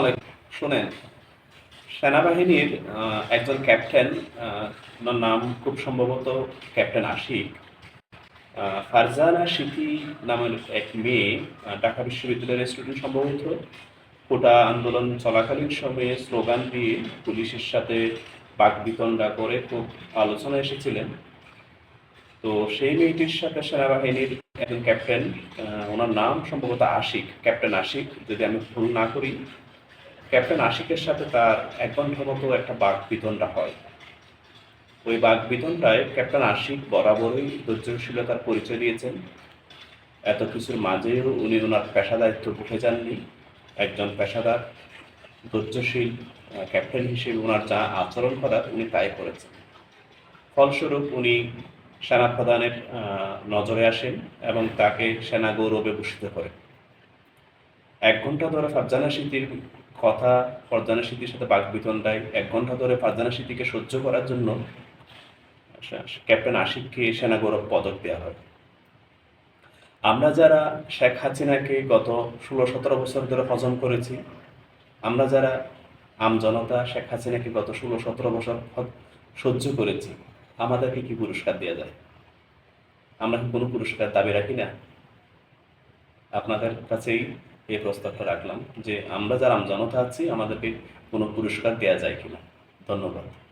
আলাইকুম। শুনেন, সেনাবাহিনীর একজন ক্যাপ্টেন নাম খুব সম্ভবত ক্যাপ্টেন আশিক। ফারজানা সিটি নামের এক মেয়ে ঢাকা বিশ্ববিদ্যালয়ের স্টুডেন্ট সম্ভবত। কোটা আন্দোলন চলাকালীন সময়ে স্লোগান দিয়ে পুলিশের সাথে বাকবিতণ্ডা করে খুব আলোচনা এসেছিলেন। তো সেই মেয়েটির সাথে সেনাবাহিনীর একজন ক্যাপ্টেন ওনার নাম সম্ভবত আশিক, ক্যাপ্টেন আশিক। যদি আমি ভুল না করি, ক্যাপ্টেন আশিকের সাথে তার এক ঘণ্টার মতো একটা বাঘ বিতণ্ডা হয়। ওই বাঘ বিতণ্ডায় ক্যাপ্টেন আশিক বরাবরই ধৈর্যশীলতার পরিচয় দিয়েছেন। এত কিছুর মাঝেও উনি ওনার পেশা দায়িত্ব উঠে যাননি। একজন পেশাদার, ধৈর্যশীল ক্যাপ্টেন হিসেবে ওনার যা আচরণ করার উনি তাই করেছেন। ফলস্বরূপ উনি সেনা প্রধানের নজরে আসেন এবং তাকে সেনা গৌরবে ভূষিত করেন এক ঘণ্টা ধরে ফারজানা স্মৃতির কথা, ফারজানা স্মৃতির সাথে বাকবিতণ্ডায় এক ঘণ্টা ধরে ফারজানা স্মৃতিকে সহ্য করার জন্য ক্যাপ্টেন আশিককে সেনা গৌরব পদক দেওয়া হয়। আমরা যারা শেখ হাসিনাকে গত ষোলো, সতেরো বছর ধরে হজম করেছি, আমরা যারা আমজনতা শেখ হাসিনাকে গত ষোলো, সতেরো বছর সহ্য করেছি আমাদেরকে কি পুরস্কার দেওয়া যায়? আমরা কি কোনো পুরস্কার দাবি রাখি না? আপনাদের কাছেই এই প্রস্তাবটা রাখলাম যে আমরা যারা আমজনতা আছি, আমাদেরকে কোনো পুরস্কার দেওয়া যায় কিনা। ধন্যবাদ।